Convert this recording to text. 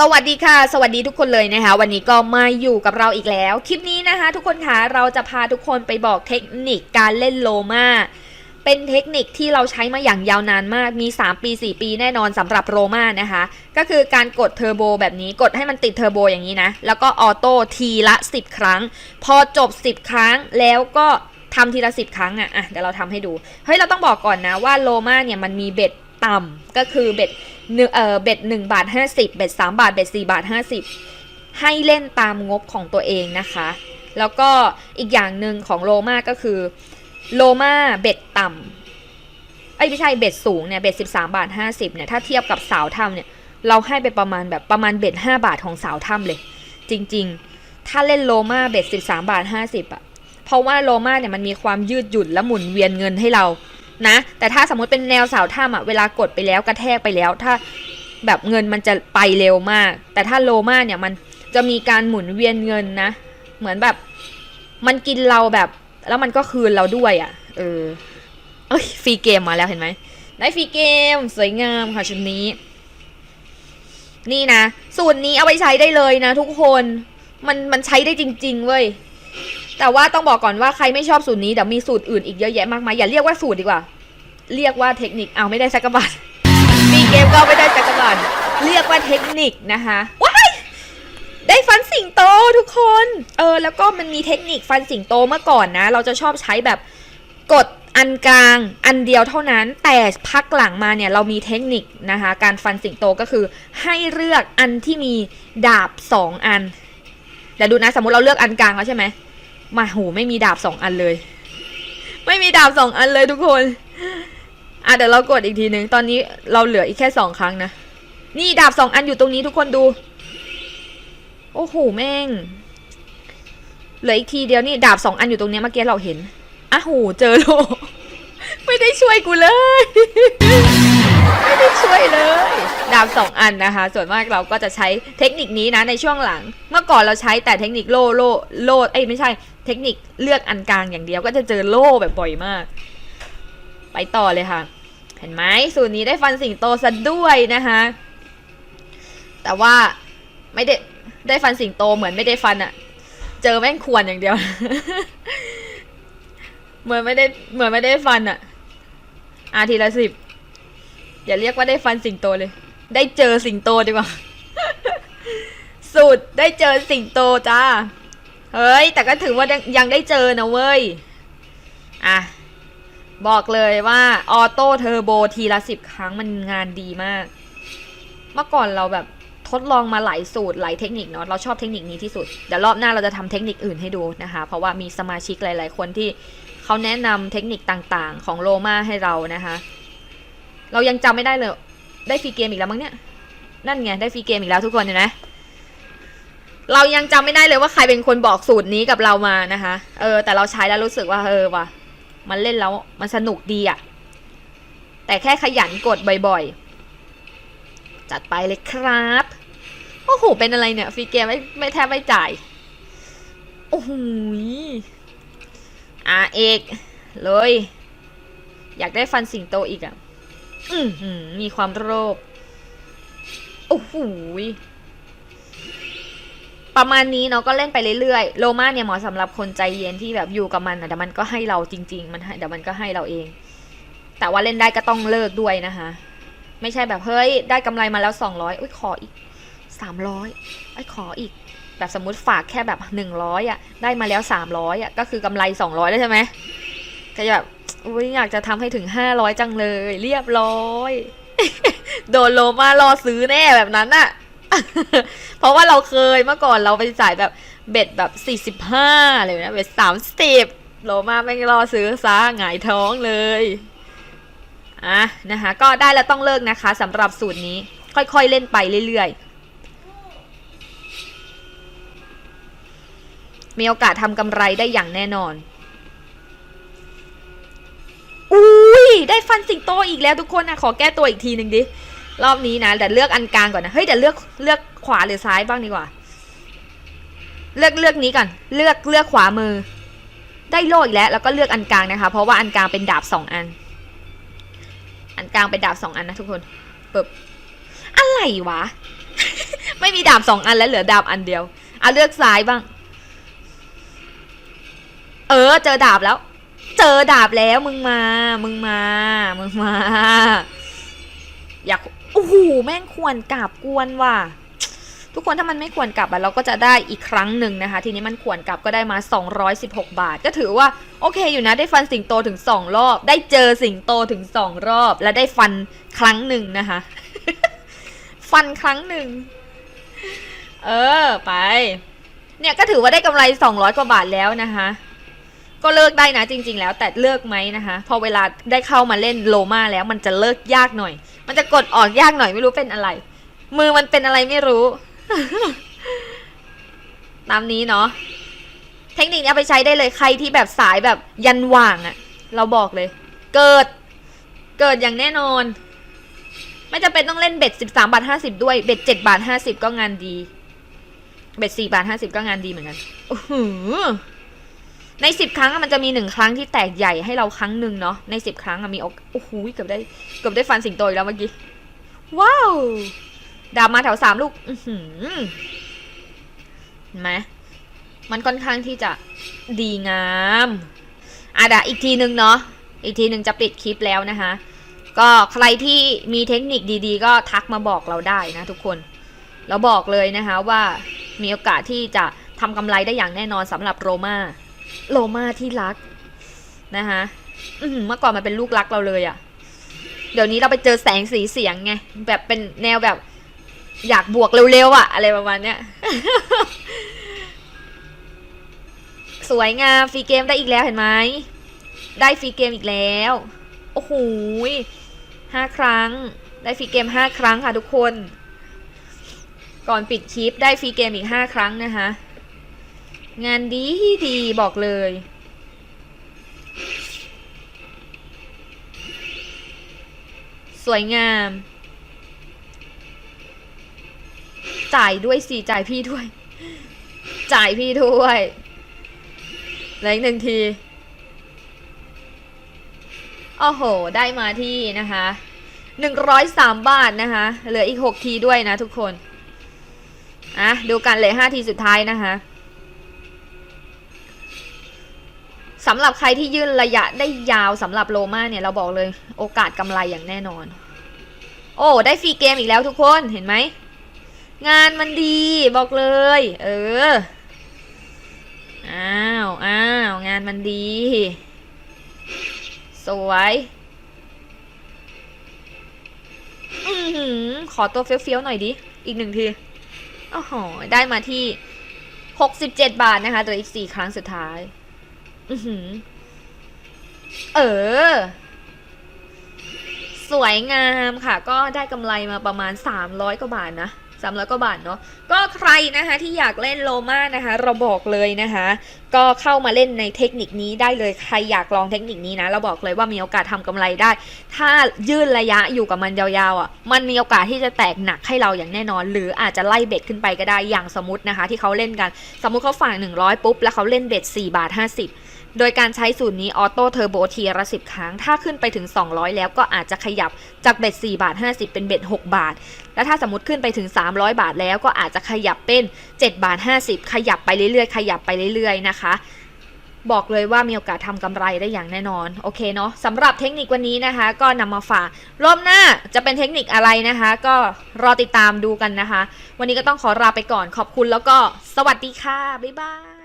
สวัสดีค่ะ สวัสดีทุกคนเลยนะคะ วันนี้ก็มาอยู่กับเราอีกแล้ว คลิปนี้นะคะ ทุกคนคะเราจะพาทุกคนไปบอกเทคนิคการเล่นโลมาเป็นเทคนิคที่เราใช้มาอย่างยาวนานมากมี 3 ปี 4 ปีแน่นอนสำหรับโรมานะคะ ก็คือการกดเทอร์โบแบบนี้กดให้มันติดเทอร์โบอย่างนี้นะ แล้วก็ออโต้ทีละ 10 ครั้ง พอจบ 10 ครั้งแล้วก็ทำทีละ 10 ครั้งอะอะเดี๋ยวเราทำให้ดูเฮ้ยเราต้องบอกก่อนนะว่าโลมาเนี่ยมันมีเบ็ดต่ำก็คือเบ็ด หนึ่งเออเบ็ดหนึ่งบาทห้าสิบเบ็ดสามบาทเบ็ดสี่บาทห้าสิบให้เล่นตามงบของตัวเองนะคะ แล้วก็อีกอย่างหนึ่งของโลมาก็คือโลมาเบ็ดต่ำไอ้ไม่ใช่เบ็ดสูงเนี่ยเบ็ดสิบสามบาทห้าสิบเนี่ยถ้าเทียบกับสาวถ้ำเนี่ยเราให้ไปประมาณแบบประมาณเบ็ดห้าบาทของสาวถ้ำเลย จริงๆ ถ้าเล่นโลมาเบ็ดสิบสามบาทห้าสิบอะเพราะว่าโลมาเนี่ยมันมีความยืดหยุ่นและหมุนเวียนเงินให้เรา นะ แต่ถ้าสมมติเป็นแนวสาวถ้ำอะเวลากดไปแล้วกระแทกไปแล้ว ถ้าแบบเงินมันจะไปเร็วมาก แต่ถ้าโลมาเนี่ยมันจะมีการหมุนเวียนเงินนะ เหมือนแบบ มันกินเราแบบ แล้วมันก็คืนเราด้วยอะ เออ เอ้ยฟรีเกมมาแล้วเห็นไหมได้ฟรีเกม สวยงามค่ะชุดนี้ นี่นะ สูตรนี้เอาไปใช้ได้เลยนะทุกคน มันมันใช้ได้จริง ๆ เว้ย แต่ว่าต้องบอกก่อนว่าใครไม่ชอบสูตรนี้เดี๋ยวมีสูตรอื่นอีกเยอะแยะมากมายอย่าเรียกว่าสูตรดีกว่า เรียกว่าเทคนิคเอาไม่ได้สักกบาทมีเกมก็ไม่ได้สักกบาทเรียกว่าเทคนิคนะคะว้ายได้ฟันสิงโตทุกคน เออแล้วก็มันมีเทคนิคฟันสิงโตเมื่อก่อนนะ เราจะชอบใช้แบบกดอันกลางอันเดียวเท่านั้น แต่พักหลังมาเนี่ยเรามีเทคนิคนะคะ การฟันสิงโตก็คือให้เลือกอันที่มีดาบสองอันเดี๋ยวดูนะ สมมติเราเลือกอันกลางแล้วใช่ไหม มาโหไม่มีดาบสองอันเลย ไม่มีดาบสองอันเลยทุกคน อะเดี๋ยวเรากดอีกทีหนึ่งตอนนี้เราเหลืออีกแค่สองครั้งนะ นี่ดาบสองอันอยู่ตรงนี้ทุกคนดู โอ้โหแม่ง เหลืออีกทีเดียวนี่ดาบสองอันอยู่ตรงนี้เมื่อกี้เราเห็นอะโหเจอโลไม่ได้ช่วยกูเลย ไม่ได้ช่วยเลย ดาบสองอันนะคะ ส่วนมากเราก็จะใช้เทคนิคนี้นะในช่วงหลัง เมื่อก่อนเราใช้แต่เทคนิคโล่โล่โล่เอ้ยไม่ใช่ เทคนิคเลือกอันกลางอย่างเดียวก็จะเจอโล่แบบบ่อยมาก ไปต่อเลยค่ะ เห็นไหมสูตรนี้ได้ฟันสิงโตซะด้วยนะคะแต่ว่าไม่ได้ได้ฟันสิงโตเหมือนไม่ได้ฟันอะเจอแม่งควรอย่างเดียว เหมือนไม่ได้เหมือนไม่ได้ฟันอะอาทีละสิบอย่าเรียกว่าได้ฟันสิงโตเลย ได้เจอสิงโตดีกว่า สูตรได้เจอสิงโตจ้า เฮ้ย แต่ก็ถือว่ายังได้เจอนะเว้ย อะ บอกเลยว่าออโต้เทอร์โบทีละสิบครั้งมันงานดีมาก เมื่อก่อนเราแบบทดลองมาหลายสูตรหลายเทคนิคเนาะเราชอบเทคนิคนี้ที่สุดเดี๋ยวรอบหน้าเราจะทำเทคนิคอื่นให้ดูนะคะ เพราะว่ามีสมาชิกหลาย ๆ คนที่เขาแนะนำเทคนิคต่างๆ ของโลมาให้เรานะคะ เรายังจำไม่ได้เลย ได้ฟรีเกมอีกแล้วมั้งเนี่ย นั่นไงได้ฟรีเกมอีกแล้วทุกคนเห็นไหม เรายังจำไม่ได้เลยว่าใครเป็นคนบอกสูตรนี้กับเรามานะคะ เออ แต่เราใช้แล้วรู้สึกว่าเออว่ะ มันเล่นแล้วมันสนุกดีอะแต่แค่ขยันกดบ่อยๆ จัดไปเลยครับ โอ้โห เป็นอะไรเนี่ยฟรีเกมไม่ไม่แทบไม่จ่าย โอ้โหอะเอกเลย อยากได้ฟันสิงโตอีกอะอือหือมีความโลภโอ้โห ประมาณนี้เนาะก็เล่นไปเรื่อยๆโลมาเนี่ยเหมาะสำหรับคนใจเย็นที่แบบอยู่กับมันอะแต่มันก็ให้เราจริง ๆ มันให้เดี๋ยวมันก็ให้เราเอง แต่ว่าเล่นได้ก็ต้องเลิกด้วยนะคะ ไม่ใช่แบบเฮ้ยได้กำไรมาแล้วสองร้อยอุ้ยขออีกสามร้อยไอ้ยขออีก แบบสมมุติฝากแค่แบบหนึ่งร้อยอะได้มาแล้วสามร้อยอะก็คือกำไรสองร้อยแล้วใช่ไหมก็จะแบบอุ้ยอยากจะทำให้ถึงห้าร้อยจังเลย เรียบร้อย โดนโลมารอซื้อแน่แบบนั้นอะ เพราะว่าเราเคยเมื่อก่อนเราไปจ่ายแบบเบ็ดแบบสี่สิบห้าอะไรนะเบ็ดสามสิบโลมาไม่รอซื้อซะหงายท้องเลยอะนะคะก็ได้แล้วต้องเลิกนะคะสำหรับสูตรนี้ค่อยๆเล่นไปเรื่อยๆ มีโอกาสทำกำไรได้อย่างแน่นอน อุ้ยได้ฟันสิงโตอีกแล้วทุกคนนะขอแก้ตัวอีกทีหนึ่งดิ รอบนี้นะแต่เลือกอันกลางก่อนนะเฮ้ยเดี๋ยวเลือกเลือกขวาหรือซ้ายบ้างดีกว่า เลือกเลือกนี้ก่อนเลือกเลือกขวามือ ได้โล่อีกแล้วแล้วก็เลือกอันกลางนะคะ เพราะว่าอันกลางเป็นดาบสองอัน อันกลางเป็นดาบสองอันนะทุกคนปึ๊บอะไรวะ ไม่มีดาบสองอันแล้วเหลือดาบอันเดียวเอาเลือกซ้ายบ้าง เออ เจอดาบแล้ว เจอดาบแล้วมึงมา มึงมา มึงมา อยาก โอ้โหแม่งควรกราบกวนว่ะ ทุกคนถ้ามันไม่ควรกลับอะเราก็จะได้อีกครั้งหนึ่งนะคะ ทีนี้มันควรกลับก็ได้มา 216 บาท ก็ถือว่าโอเคอยู่นะได้ฟันสิงโตถึง 2 รอบ ได้เจอสิงโตถึง 2 รอบ และได้ฟันครั้งหนึ่งนะคะ ฟันครั้งหนึ่ง เออไป เนี่ยก็ถือว่าได้กำไร 200 กว่าบาทแล้วนะคะ ก็เลิกได้นะจริง ๆ แล้วแต่เลิกไหมนะคะ พอเวลาได้เข้ามาเล่นโลมาแล้วมันจะเลิกยากหน่อย มันจะกดออกยากหน่อยไม่รู้เป็นอะไร มือมันเป็นอะไรไม่รู้ ตามนี้เนาะเทคนิคนี้เอาไปใช้ได้เลยใครที่แบบสายแบบยันหว่างอะเราบอกเลย เกิด เกิดอย่างแน่นอน ไม่จำเป็นต้องเล่นเบ็ดสิบสามบาทห้าสิบด้วยเบ็ดเจ็ดบาทห้าสิบก็งานดี เบ็ดสี่บาทห้าสิบก็งานดีเหมือนกันโอ้โห ในสิบครั้งมันจะมีหนึ่งครั้งที่แตกใหญ่ให้เราครั้งหนึ่งเนาะในสิบครั้งมีโอกโอ้โหเกือบได้เกือบได้ฟันสิงโตอีกแล้วเมื่อกี้ว้าวดาบมาแถวสามลูกเห็นไหมมันค่อนข้างที่จะดีงามอะดยวอีกทีหนึ่งเนาะอีกทีหนึ่งจะปิดคลิปแล้วนะคะ ก็ใครที่มีเทคนิคดีๆ ก็ทักมาบอกเราได้นะทุกคนแล้วบอกเลยนะคะว่ามีโอกาสที่จะทำกำไรได้อย่างแน่นอนสำหรับโรม่า โรมาที่รักนะคะเมื่อก่อนมันเป็นลูกรักเราเลยอะเดี๋ยวนี้เราไปเจอแสงสีเสียงไง แบบเป็นแนวแบบ อยากบวกเร็วๆอะอะไรประมาณเนี้ย สวยงามฟรีเกมได้อีกแล้วเห็นไหม ได้ฟรีเกมอีกแล้ว โอ้โหห้าครั้ง ได้ฟรีเกมห้าครั้งค่ะทุกคน ก่อนปิดคลิปได้ฟรีเกมอีกห้าครั้งนะคะ งานดีดีบอกเลย สวยงาม จ่ายด้วยสิจ่ายพี่ด้วย จ่ายพี่ด้วยเหลืออีกหนึ่งทีโอ้โห ได้มาที่นะคะหนึ่งร้อยสามบาทนะคะ เหลืออีกหกทีด้วยนะทุกคน อะ ดูกันเลยห้าทีสุดท้ายนะคะ สำหรับใครที่ยื่นระยะได้ยาวสำหรับโลมาเนี่ยเราบอกเลยโอกาสกำไรอย่างแน่นอน โอ้ได้ฟรีเกมอีกแล้วทุกคนเห็นไหม งานมันดีบอกเลย เออ อ้าวอ้าวงานมันดี สวยอือหือขอตัวเฟี้ยวๆหน่อยดิ อีกหนึ่งทีโอ้โหได้มาที่หกสิบเจ็ดบาทนะคะ ตัวอีกสี่ครั้งสุดท้าย อือหือ เออ สวยงามค่ะ ก็ได้กำไรมาประมาณ 300 กว่าบาทนะสามร้อยกว่าบาทเนาะก็ใครนะคะที่อยากเล่นโลมานะคะ เราบอกเลยนะคะ ก็เข้ามาเล่นในเทคนิคนี้ได้เลยใครอยากลองเทคนิคนี้นะ เราบอกเลยว่ามีโอกาสทำกำไรได้ ถ้ายืดระยะอยู่กับมันยาวๆอะ มันมีโอกาสที่จะแตกหนักให้เราอย่างแน่นอน หรืออาจจะไล่เบ็ดขึ้นไปก็ได้อย่างสมมตินะคะ ที่เขาเล่นกัน สมมติเขาฝาก100 ปุ๊บแล้วเขาเล่นเบ็ด4บาท50 โดยการใช้สูตรนี้ออโต้เทอร์โบทีละสิบครั้ง ถ้าขึ้นไปถึง 200 แล้วก็อาจจะขยับจากเบ็ด4บาท50 เป็นเบ็ด6บาท แล้วถ้าสมมติขึ้นไปถึง 300 บาทแล้วก็อาจจะขยับเป็น7บาท50 ขยับไปเรื่อยๆ ขยับไปเรื่อยๆ นะคะบอกเลยว่ามีโอกาสทำกำไรได้อย่างแน่นอน โอเคเนาะสำหรับเทคนิควันนี้นะคะ ก็นำมาฝากรอบหน้าจะเป็นเทคนิคอะไรนะคะ ก็รอติดตามดูกันนะคะ วันนี้ก็ต้องขอลาไปก่อนขอบคุณแล้วก็สวัสดีค่ะ บ๊ายบาย